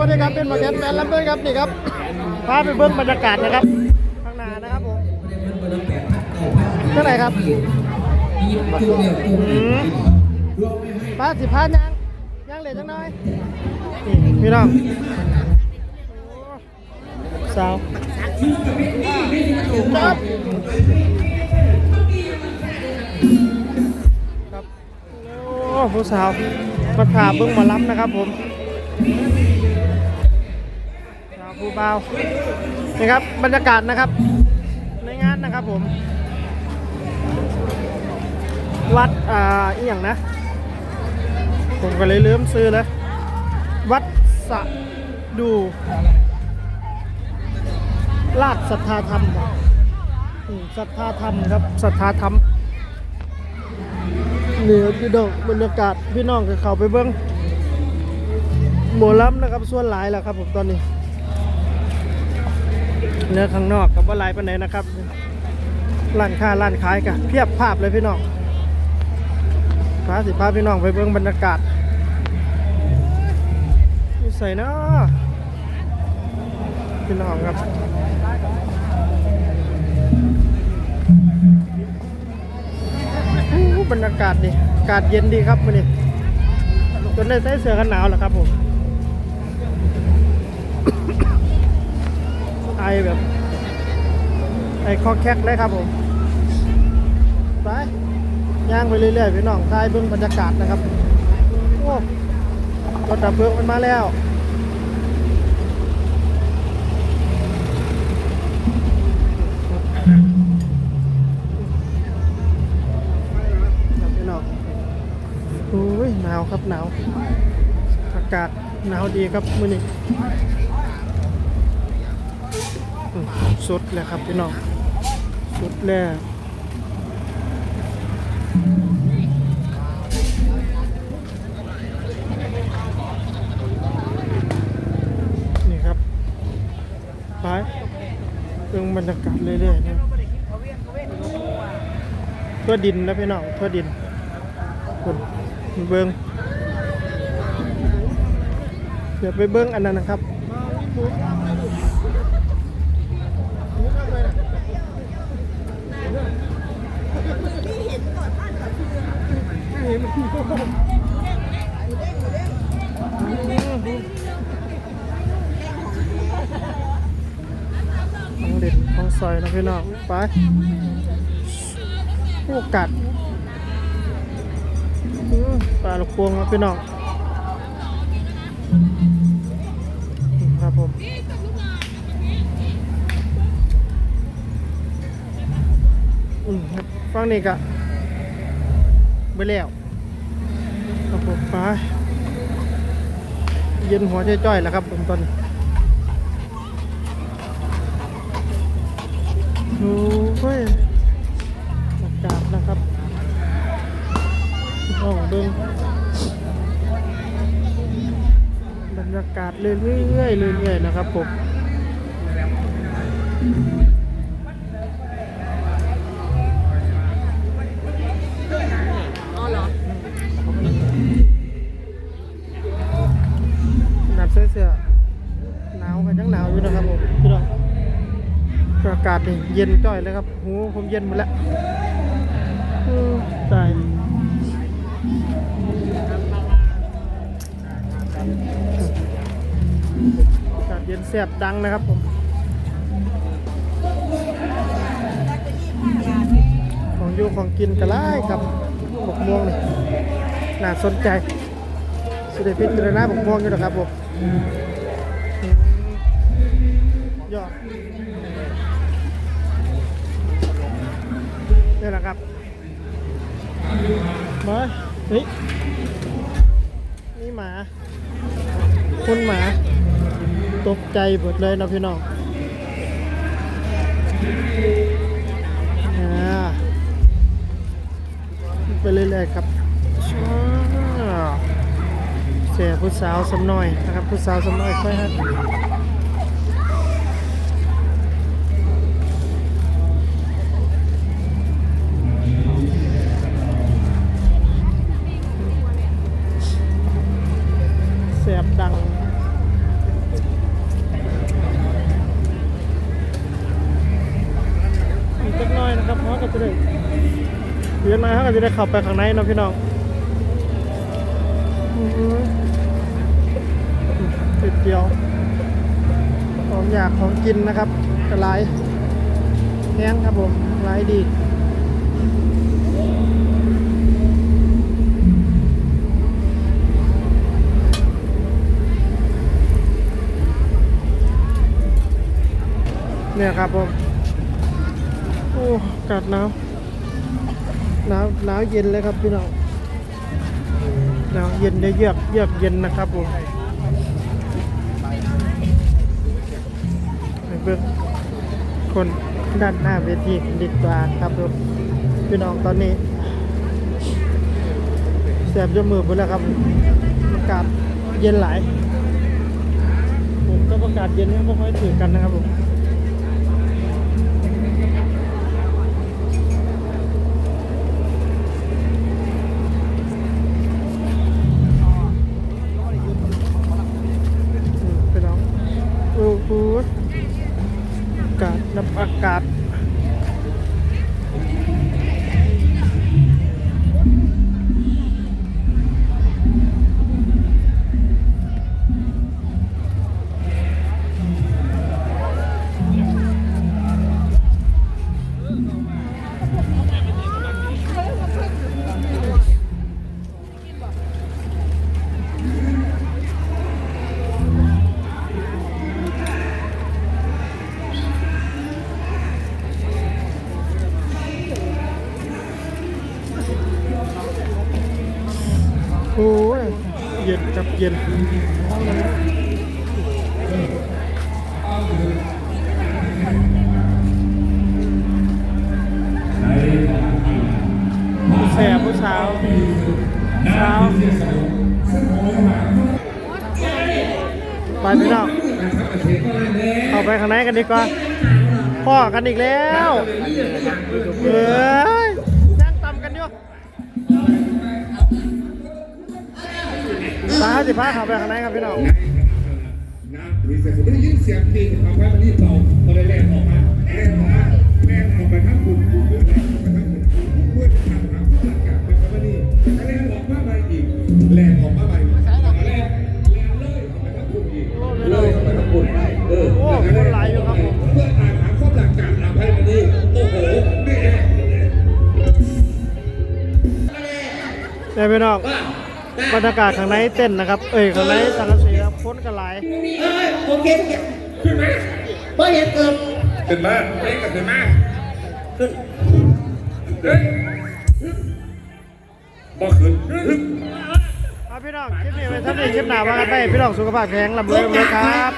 วัสดีครับเป็นหมาแกนแฟนลำเบิ้งครับนี่ครับพาไปเบิ้งบรรยากาศนะครับข้างหน้านะครับผมเท่าไหร่ครับป้าสิพานยังยังเหลือจังน้อยพี่น้องสาวครับครับโอ้ผู้สาวมาถามเบิ้งมาล้ำนะครับผม ภูเบานี่ครับบรรยากาศนะครับ ในงานนะครับผม วัดอ่าอีหยังนะ ผมก็เลยลืมซื้อแล้ววัดสะดูลาดศรัทธาธรรมศรัทธาธรรมครับศรัทธาธรรมนี่ครับพี่น้องบรรยากาศพี่น้องก็เข้าไปเบิ้งหมอลำนะครับส่วนหลายแล้วครับผมตอนนี้ เนื้อข้างนอกกับว่าลายปานไหนนะครับร้านค้าร้านขายกันเพียบภาพเลยพี่น้องพาสิพาพี่น้องไปเบิ่งบรรยากาศนี่ใส่เนาะพี่น้องครับอู้บรรยากาศดีอากาศเย็นดีครับวันนี้จนได้ใส่เสื้อกันหนาวแล้วครับผม ไอแบบ ไอคอแคกเลยครับผม ไป ย่างไปเรื่อยๆพี่น้องทายเบื้องบรรยากาศนะครับ โอ้รถดับเพลิงมันมาแล้วดับพี่น้องโอ้ยหนาวครับหนาว อากาศหนาวดีครับมื้อนี้ สุดเลยครับพี่น้องสุดแล้วนี่ครับไปเรื่องบรรยากาศเรื่อยๆนะทั่วดินนะพี่น้องทั่วดินคุณเบิ้งเดี๋ยวไปเบิ้งอันนั้นนะครับ นะพี่น้องไปผู้กัดปลาลูกพวงครับพี่น้องครับผมอืมฟังนี่กะไปแล้วครับผมไปเย็นหัวจ้อยๆแล้วครับผมตอนนี้ โอ้ยอากาศนะครับลองเบิ้งบรรยากาศเรื่อยๆเรื่อยๆนะครับผมากาศนี่เย็นจ้อยเลยครับหูผมเย็นหมดแล้วอือตายอากาศเย็นแสบดังนะครับผมของอยู่ของกินกระไรครับบกม่วงนี่น่าสนใจสุดเด็ดพิจารณาบกม่วงอยู่นะครับผมอืมยอด นี่แหละครับมาเฮ้ยนี่หมาคุณหมา ตกใจหมดเลยนะพี่น้องอ่าไปเรื่อยๆครับเสียผู้สาวสำน้อยนะครับผู้สาวสำน้อยค่อยฮะ จะได้เข้าไปข้างในนะพี่น้องติดเดียว ของอยากของกินนะครับกระไรแห้งครับผมไรดีเนี่ยครับผม โอ้กาดหนาว หนาวหนาวเย็นเลยครับพี่น้องหนาวเย็นได้เยือกเยือกเย็นนะครับผมไปเบิ่งคนด้านหน้าเวทีดีกว่าครับผมพี่น้องตอนนี้แสบจมือหมดแล้วครับอากาศเย็นหลายผมก็อากาศเย็นไม่ค่อยถือกันนะครับผม กา เย็นแสบผู้สาวสาวไปพี่น้องเข้าไปข้างในกันดีกว่าพ่อกันอีกแล้วเฮ้ย ตาสิพาเข้าไปข้างในครับพี่น้องนะมีเสียงได้ยินเสียงเพลงของพระมันนี่เป่าพอได้แรงออกมาแรงออกมาแรงออกไปทั้งคุณคุณแรงออกไปทั้งคุณเพื่อทำหาผู้หลักการเป็นพระมันนี่แรงออกมาใหม่อีกแรงออกมาใหม่แรงแรงเลยออกไปทั้งคุณอีกเลยออกไปทั้งคุณเออโอ้คนหลายอยู่ครับผมเพื่อตามหาความหลักการทำให้มันนี่โอ้โหนี่เองเนี่ยพี่น้อง บรรยากาศข้างในเต้นนะครับ เอ้ยข้างในสังกะสีครับคนกันหลายเอ้ยโอเคทุกอย่างขึ้นไหมเพราะเหตุเกิดขึ้นมาเล่นกันขึ้นมาขึ้นเฮ้ยบ่ขึ้นเอาพี่น้องคลิปนี้ไว้เท่านี้คลิปหน้าว่ากันไปพี่น้องสุขภาพแข็งลำเลิศเลยครับ